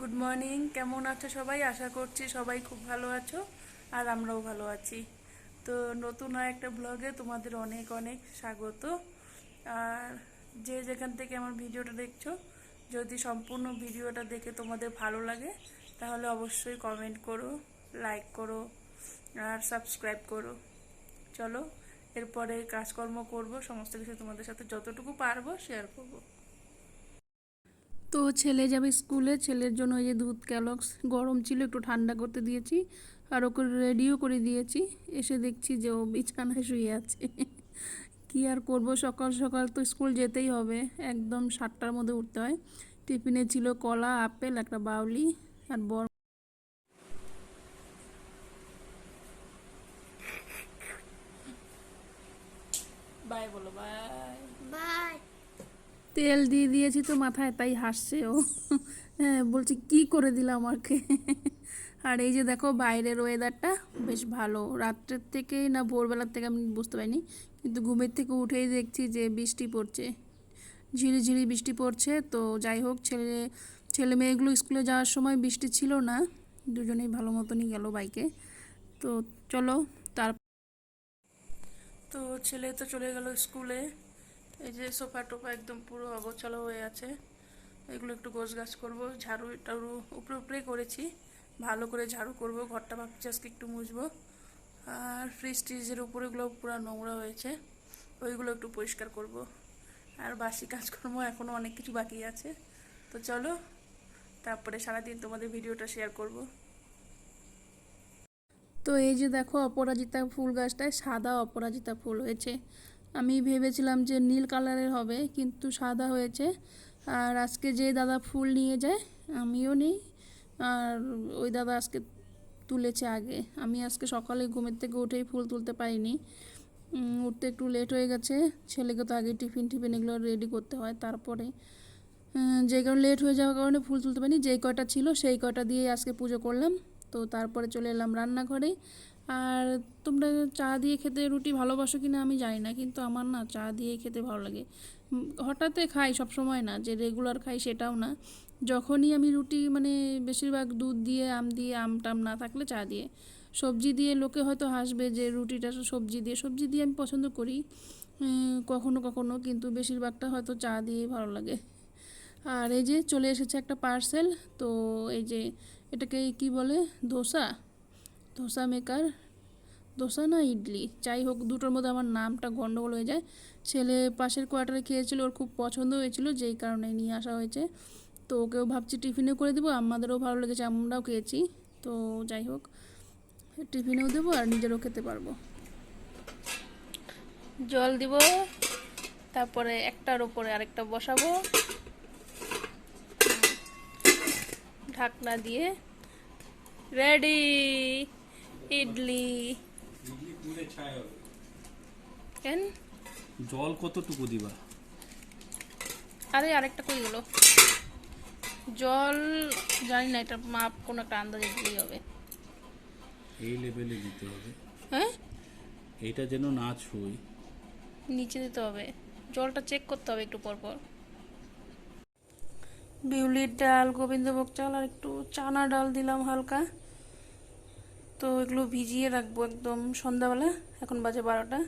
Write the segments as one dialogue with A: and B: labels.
A: Good morning কেমন আছো সবাই? আশা করছি সবাই খুব ভালো আছো আর আমরাও ভালো আছি। তো নতুন আর একটা ব্লগে তোমাদের অনেক অনেক স্বাগত। আর যে যেখান থেকে আমার ভিডিওটা দেখছ, যদি সম্পূর্ণ ভিডিওটা দেখে তোমাদের ভালো লাগে, তাহলে অবশ্যই কমেন্ট করো লাইক করো, আর সাবস্ক্রাইব করো। চলো, এরপরে কাজকর্ম করব, সমস্ত কিছু তোমাদের সাথে যতটুকু পারব শেয়ার করব। তো ছেলে যাবে স্কুলে, ছেলের জন্য ওই যে দুধ ক্যালক্স, গরম ছিল, একটু ঠান্ডা করতে দিয়েছি আর ওকে রেডিও করে দিয়েছি। এসে দেখছি যে ও বিছানায় শুয়ে আছে। কি আর করব? সকাল সকাল তো স্কুল যেতেই হবে। একদম সাতটার মধ্যে উঠতে হয়। টিফিনে ছিল কলা, আপেল, একটা বাউলি আর বর বাই বলো, বাই। তেল দিয়ে দিয়েছি তো মাথায়, তাই হাসছে ও। হ্যাঁ বলছে, কি করে দিলাম আমাকে আর এই যে দেখো, বাইরের ওয়েদারটা বেশ ভালো। রাত্রের থেকে না ভোরবেলার থেকে আমি বুঝতে পারিনি, কিন্তু ঘুমের থেকে উঠেই দেখছি যে বৃষ্টি পড়ছে। ঝিরিঝিরি বৃষ্টি পড়ছে, তো যাই হোক, ছেলে ছেলে মেয়েগুলো স্কুলে যাওয়ার সময় বৃষ্টি ছিল না, দুজনেই ভালো মতনই গেল বাইকে। তো চলো, তার তো ছেলে তো চলে গেল স্কুলে। এই যে সোফা টোফা একদম পুরো অগোছালো হয়ে আছে। এগুলো একটু গোছ গাছ করব। ঝাড়ু টাড়ু উপরে উপরেই করেছি। ভালো করে ঝাড়ু করব। ঘরটা ভাবছি আজকে একটু মুছবো। আর ফ্রিজ ট্রিজের উপরেগুলো পুরো নোংরা হয়েছে। ওইগুলো একটু পরিষ্কার করব। আর বাসি কাজকর্ম এখনও অনেক কিছু বাকি আছে। তো চলো, তারপরে সারাদিন তোমাদের ভিডিওটা শেয়ার করব। তো এই যে দেখো, অপরাজিতা ফুল গাছটায় সাদা অপরাজিতা ফুল হয়েছে। আমি ভেবেছিলাম যে নীল কালারের হবে, কিন্তু সাদা হয়েছে। আর আজকে যে দাদা ফুল নিয়ে যায়, আমিও নিই। আর ওই দাদা আজকে তুলেছে আগে। আমি আজকে সকালে ঘুমের থেকে উঠেই ফুল তুলতে পারিনি। উঠতে একটু লেট হয়ে গেছে। ছেলেকে তো আগে টিফিন টিফিন এগুলো রেডি করতে হয় তারপরে। যে কারণে লেট হয়ে যাওয়ার কারণে ফুল তুলতে পারিনি। যেই কয়টা ছিল সেই কয়টা দিয়ে আজকে পুজো করলাম। তো তারপরে চলে এলাম রান্নাঘরে। আর তোমরা চা দিয়ে খেতে রুটি ভালোবাসো কি না আমি জানি না, কিন্তু আমার না চা দিয়ে খেতে ভালো লাগে। হঠাৎ খাই সব সময় না, যে রেগুলার খাই সেটাও না। যখনই আমি রুটি মানে বেশিরভাগ দুধ দিয়ে, আম দিয়ে, আম টাম না থাকলে চা দিয়ে। সবজি দিয়ে লোকে হয়তো হাসবে যে রুটিটা সবজি দিয়ে সবজি দিয়ে আমি পছন্দ করি কখনো কখনো, কিন্তু বেশিরভাগটা হয়তো চা দিয়েই ভালো লাগে। আর এই যে চলে এসেছে একটা পার্সেল তো এই যে এটাকে কি বলে? ধোসা? ধোসা মেকার, ধোসা না ইডলি? যাই হোক, দুটোর মধ্যে আমার নামটা গন্ডগোল হয়ে যায়। ছেলে পাশের কোয়ার্টারে খেয়েছিল, ওর খুব পছন্দ হয়েছিল, যেই কারণে নিয়ে আসা হয়েছে। তো ওকেও ভাবছি টিফিনে করে দেবো আমাদেরও ভালো লেগেছে আমরাও খেয়েছি। তো যাই হোক, টিফিনেও দেবো আর নিজেরও খেতে পারব। জল দিব, তারপরে একটার ওপরে আরেকটা বসাবো। ঢাকনা দিয়ে, রেডি! ইডলি। কেন?
B: জল কতটুকু দিবা?
A: আরে আরেকটা কই গেল? জল জানি না এটা মাপ কোনো একটা আন্দাজে দিলেই হবে।
B: এই লেভেলে দিতে হবে।
A: হ্যাঁ?
B: এটা যেন না ছুই।
A: নিচে দিতে হবে। জলটা চেক করতে হবে একটু পর পর বিউলির ডাল গোবিন্দভোগ চাল আর একটু চানা ডাল দিলাম হালকা। তো এগুলো ভিজিয়ে রাখব একদম সন্ধ্যাবেলা, এখন বাজে বারোটা।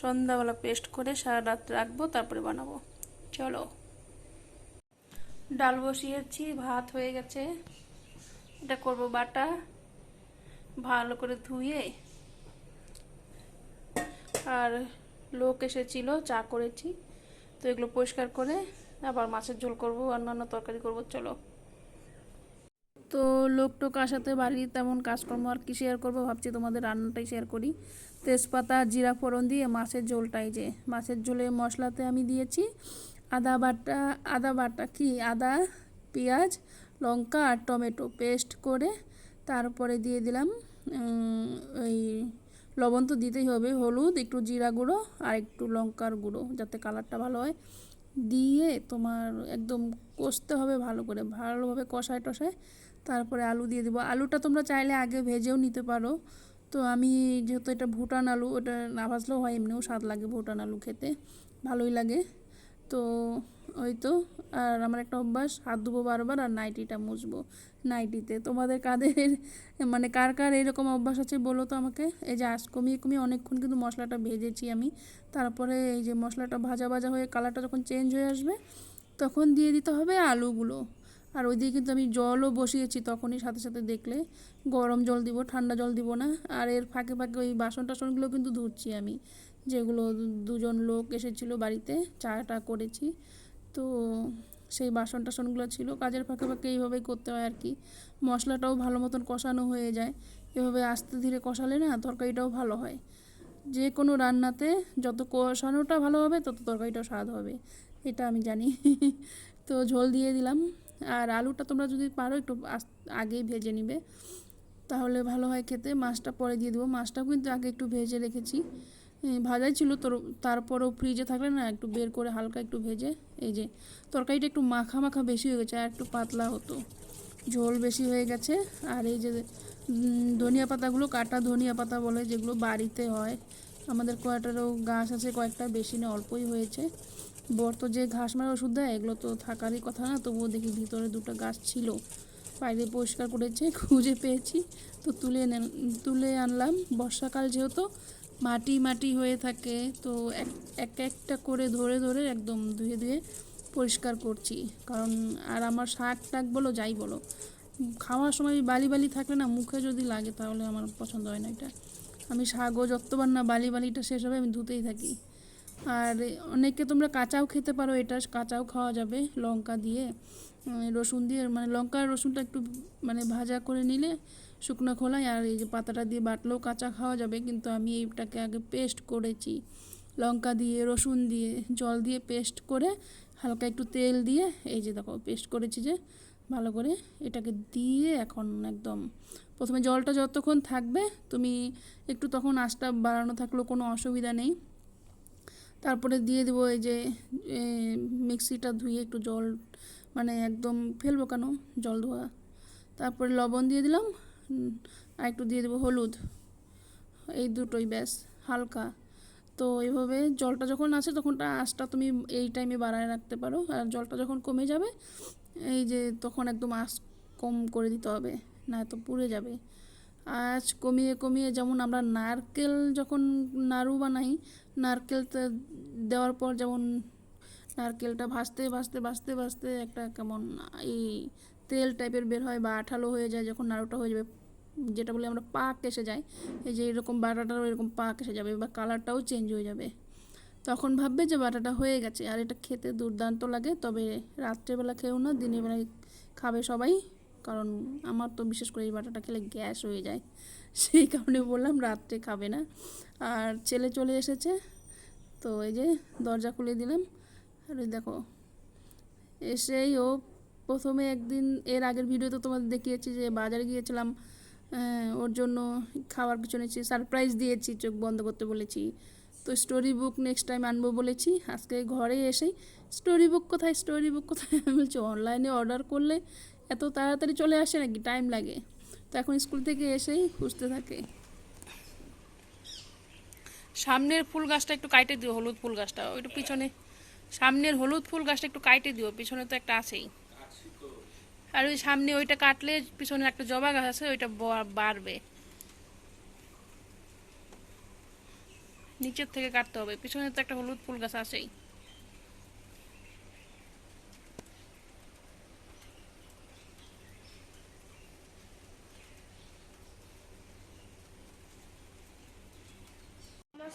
A: সন্ধ্যাবেলা পেস্ট করে সারা রাত রাখব, তারপরে বানাবো। চলো। ডাল বসিয়েছি, ভাত হয়ে গেছে। এটা করব বাটা, ভালো করে ধুয়ে। আর লোক এসেছিল, চা করেছি। তো এগুলো পরিষ্কার করে আবার মাছের ঝোল করব, অন্যান্য তরকারি করব, চলো। তো লোক টোক আসাতে বাড়ির তেমন কাজকর্ম আর কি শেয়ার করব ভাবছি তোমাদের রান্নাটাই শেয়ার করি। তেজপাতা, জিরা ফোড়ন দিয়ে মাছের ঝোলটাই যে, মাছের ঝোলে মশলাতে আমি দিয়েছি আদা বাটা আদা বাটা কি? আদা, পেঁয়াজ, লঙ্কা আর টমেটো পেস্ট করে তারপরে দিয়ে দিলাম ওই লবণ তো দিতেই হবে, হলুদ, একটু জিরা গুঁড়ো আর একটু লঙ্কার গুঁড়ো যাতে কালারটা ভালো হয়। দিয়ে তোমার একদম কষতে হবে ভালো করে, ভালোভাবে কষায় টষায় তারপরে আলু দিয়ে দেবো। আলুটা তোমরা চাইলে আগে ভেজেও নিতে পারো। তো আমি যেহেতু এটা ভুটান আলু, ওটা না ভাজলেও হয়, এমনিও স্বাদ লাগে ভুটান আলু খেতে। ভালোই লাগে। তো ওই তো, আর আমার একটা অভ্যাস, হাত ধুবো বারবার আর নাইটিটা মুছবো নাইটিতে। তোমাদের কাদের মানে কার কার এরকম অভ্যাস আছে বলো তো আমাকে? এই যে আজ কমিয়ে কমিয়ে অনেকক্ষণ কিন্তু মশলাটা ভেজেছি আমি। তারপরে এই যে মশলাটা ভাজা ভাজা হয়ে কালারটা যখন চেঞ্জ হয়ে আসবে, তখন দিয়ে দিতে হবে আলুগুলো। আর ওইদিকে কিন্তু আমি জলও বসিয়েছি তখনই সাথে সাথে দেখলে গরম জল দিব, ঠান্ডা জল দিব না। আর এর ফাঁকে ফাঁকে ওই বাসন টাসনগুলো কিন্তু ধুচ্ছি আমি, যেগুলো দুজন লোক এসেছিল বাড়িতে, চাটা করেছি। তো সেই বাসন টাসনগুলো ছিল, কাজের ফাঁকে ফাঁকে এইভাবেই করতে হয় আর কি। মশলাটাও ভালো মতন কষানো হয়ে যায়। এভাবে আস্তে ধীরে কষালে না তরকারিটাও ভালো হয়। যে কোনো রান্নাতে যত কষানোটা ভালো হবে, তত তরকারিটাও স্বাদ হবে। এটা আমি জানি। তো ঝোল দিয়ে দিলাম। আর আলুটা তোমরা যদি পারো একটু আগেই ভেজে নিবে। তাহলে ভালো হয় খেতে। মাছটা পরে দিয়ে দেবো। মাছটাও কিন্তু আগে একটু ভেজে রেখেছি। ভাজাই ছিল তোর, তারপরেও ফ্রিজে থাকলে না একটু বের করে হালকা একটু ভেজে, এই যে তরকারিটা একটু মাখা মাখা বেশি হয়ে গেছে, আর একটু পাতলা হতো। ঝোল বেশি হয়ে গেছে। আর এই যে ধনিয়া পাতাগুলো কাটা ধনিয়া পাতা বলে যেগুলো বাড়িতে হয়। আমাদের কয়েকটারও গাছ আছে, কয়েকটা বেশি না, অল্পই হয়েছে। বর তো যে ঘাস মারা ওষুধ দেয়, এগুলো তো থাকারই কথা না, তবুও দেখি ভিতরে দুটো গাছ ছিল। বাইরে পরিষ্কার করেছে, খুঁজে পেয়েছি। তো তুলে তুলে আনলাম। বর্ষাকাল যেহেতু, মাটি মাটি হয়ে থাকে, তো এক এক একটা করে ধরে ধরে একদম ধুয়ে ধুয়ে পরিষ্কার করছি। কারণ আর আমার শাক টাক বলো, যাই বলো, খাওয়ার সময় বালি বালি থাকলে না মুখে যদি লাগে তাহলে আমার পছন্দ হয় না এটা। আমি শাকও যতবার না বালি বালিটা শেষ হবে আমি ধুতেই থাকি। আর অনেকে তোমরা কাঁচাও খেতে পারো, এটা কাঁচাও খাওয়া যাবে লঙ্কা দিয়ে। রসুন দিয়ে মানে লঙ্কা রসুনটা একটু মানে ভাজা করে নিলে শুকনো খোলায়, আর এই যে পাতাটা দিয়ে বাটলেও কাঁচা খাওয়া যাবে, কিন্তু আমি এইটাকে আগে পেস্ট করেছি। লঙ্কা দিয়ে, রসুন দিয়ে, জল দিয়ে পেস্ট করে হালকা একটু তেল দিয়ে, এই যে দেখো, পেস্ট করেছি যে, ভালো করে এটাকে দিয়ে এখন একদম, প্রথমে জলটা যতক্ষণ থাকবে, তুমি একটু তখন আঁচটা বাড়ানো থাকলেও কোনো অসুবিধা নেই। তারপরে দিয়ে দেবো এই যে মিক্সিটা ধুয়ে একটু জল মানে একদম ফেলব কেন? জল ধোয়া তারপরে লবণ দিয়ে দিলাম আর একটু দিয়ে দেবো হলুদ। এই দুটোই ব্যাস, হালকা। তো এইভাবে জলটা যখন আসে তখন আঁচটা তুমি এই টাইমে বাড়ায় রাখতে পারো, আর জলটা যখন কমে যাবে, এই যে তখন একদম আঁচ কম করে দিতে হবে, না তো পুড়ে যাবে। আঁচ কমিয়ে কমিয়ে যেমন আমরা নারকেল যখন নাড়ু বানাই নারকেলটা দেওয়ার পর যেমন নারকেলটা ভাজতে ভাজতে ভাজতে ভাজতে একটা কেমন এই তেল টাইপের বের হয় বা আঠালো হয়ে যায় যখন নাড়ুটা হয়ে যাবে, যেটা বলে আমরা পাক এসে যায়, এই যে এরকম বাটাটারও এরকম পাক এসে যাবে বা কালারটাও চেঞ্জ হয়ে যাবে। তখন ভাববে যে বাটাটা হয়ে গেছে, আর এটা খেতে দুর্দান্ত লাগে, তবে রাত্রেবেলা খেয়েও না, দিনের বেলায় খাবে সবাই। কারণ আমার তো বিশেষ করে এই বাটাটা খেলে গ্যাস হয়ে যায়। সেই কারণে বললাম রাত্রে খাবে না। আর ছেলে চলে এসেছে। তো এই যে দরজা খুলে দিলাম। আর দেখো, এসেই ও প্রথমে একদিন, এর আগের ভিডিওতে তোমাদের দেখিয়েছি যে বাজারে গিয়েছিলাম ওর জন্য খাবার কিছু নিয়েছি সারপ্রাইজ দিয়েছি, চোখ বন্ধ করতে বলেছি। তো স্টোরি বুক নেক্সট টাইম আনব বলেছি। আজকে ঘরে এসেই স্টোরি বুক কোথায় স্টোরি বুক কোথায়? আমি বলছি অনলাইনে অর্ডার করলে এত তাড়াতাড়ি চলে আসে নাকি? টাইম লাগে। তো এখন স্কুল থেকে এসেই খুঁজতে থাকে। সামনের ফুল গাছটা একটু কাইটে দিও, হলুদ ফুল গাছটা। ওইটা পিছনে, সামনের হলুদ ফুল গাছটা একটু কাইটে দিও, পিছনে তো একটা আছেই। আর ওই সামনে ওইটা কাটলে পিছনে একটা জবা গাছ আছে, ওইটা বাড়বে। নিচের থেকে কাটতে হবে, পিছনে তো একটা হলুদ ফুল গাছ আছেই।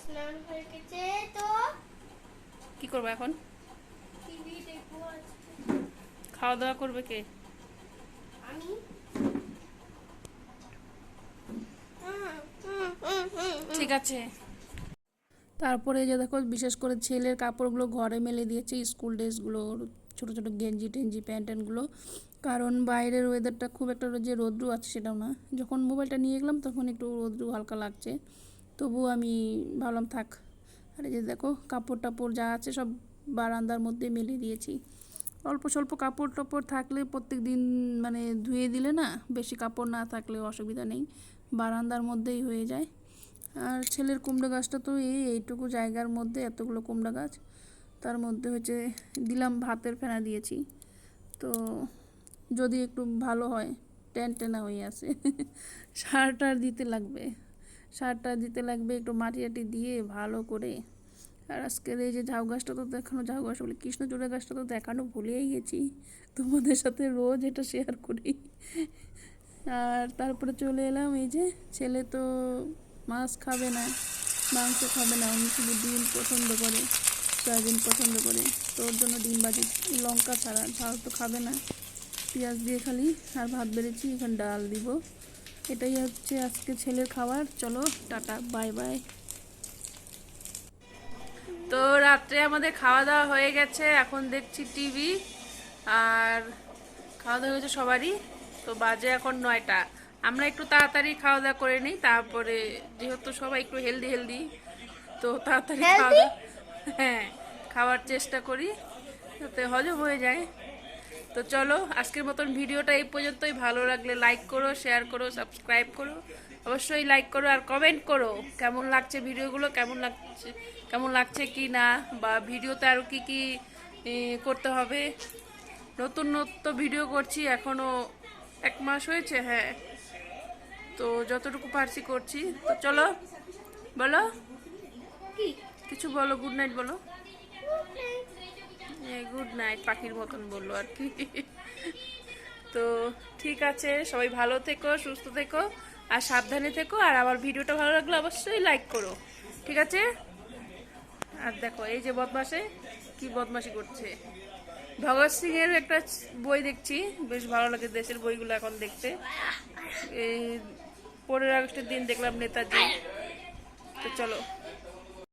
C: স্নান হয়ে গেছে তো
A: কি করব এখন?
C: টিভি দেখব।
A: খাওয়া দাওয়া করবে কে?
C: আমি।
A: ঠিক আছে। তারপরে যে দেখো বিশেষ করে ছেলের কাপড়গুলো ঘরে মেলে দিয়েছে স্কুল ড্রেসগুলো ছোটো ছোটো গেঞ্জি টেঞ্জি প্যান্ট ট্যান্টগুলো কারণ বাইরের ওয়েদারটা খুব একটা যে রোদ্রু আছে সেটাও না। যখন মোবাইলটা নিয়ে গেলাম তখন একটু রোদ্রু হালকা লাগছে। তবুও আমি ভাবলাম থাক। আর যে দেখো কাপড় টাপড় যা আছে সব বারান্দার মধ্যে মেলে দিয়েছি। অল্প স্বল্প কাপড় টাপড় থাকলে প্রত্যেক দিন মানে ধুয়ে দিলে না, বেশি কাপড় না থাকলে অসুবিধা নেই, বারান্দার মধ্যেই হয়ে যায়। আর ছেলের কুমড়ো গাছটা তো এই এইটুকু জায়গার মধ্যে এতগুলো কুমড়ো গাছ, তার মধ্যে হচ্ছে দিলাম ভাতের ফেনা দিয়েছি। তো যদি একটু ভালো হয় টেন টেনা হয়ে আসে সার টার দিতে লাগবে। সার টার দিতে লাগবে একটু মাটি টাটি দিয়ে ভালো করে। আর আজকের এই যে ঝাউ গাছটা তো দেখানো, ঝাউ গাছ বলে কৃষ্ণচূড়া গাছটা তো দেখানো ভুলেই গেছি। তোমাদের সাথে রোজ এটা শেয়ার করি। আর তারপরে চলে এলাম, এই যে ছেলে তো মাছ খাবে না, মাংস খাবে না, উনি শুধু ডিম পছন্দ করে, সয়াবিন পছন্দ করে। তো ওর জন্য ডিম বাজি, লঙ্কা ছাড়া, ঝাল তো খাবে না। পেঁয়াজ দিয়ে খালি, আর ভাত বেড়েছি, এখানে ডাল দিব। এটাই হচ্ছে আজকে ছেলের খাবার। চলো টাটা বাই বাই তো রাত্রে আমাদের খাওয়া দাওয়া হয়ে গেছে এখন দেখছি টিভি আর খাওয়া দাওয়া হয়েছে সবারই। তো বাজে এখন নয়টা। আমরা একটু তাড়াতাড়ি খাওয়া দাওয়া করে নিই তারপরে যেহেতু সবাই একটু হেলদি হেলদি তো তাড়াতাড়ি খাওয়া দাওয়া হ্যাঁ খাওয়ার চেষ্টা করি যাতে হজম হয়ে যায়। তো চলো আজকের মতন ভিডিওটা এই পর্যন্তই। ভালো লাগলে লাইক করো শেয়ার করো সাবস্ক্রাইব করো। অবশ্যই লাইক করো আর কমেন্ট করো কেমন লাগছে ভিডিওগুলো কেমন লাগছে কেমন লাগছে কি না বা ভিডিওতে আরও কি কি করতে হবে। নতুন নতুন ভিডিও করছি এখনও এক মাস হয়েছে হ্যাঁ। তো যতটুকু পারছি করছি। তো চলো বলো। কিছু বলো গুড নাইট বলো। গুড নাইট পাখির মতন বলল আর কি। তো ঠিক আছে, সবাই ভালো থেকো, সুস্থ থেকো, আর সাবধানে থেকো, আর আমার ভিডিওটা ভালো লাগলে অবশ্যই লাইক করো। ঠিক আছে? আর দেখো, এই যে বদমাসে কি বদমাসি করছে। ভগৎ সিং এর একটা বই দেখছি, বেশ ভালো লাগে দেশের বইগুলো এখন দেখতে। এই পনেরো আগস্টের দিন দেখলাম নেতাজি। তো চলো।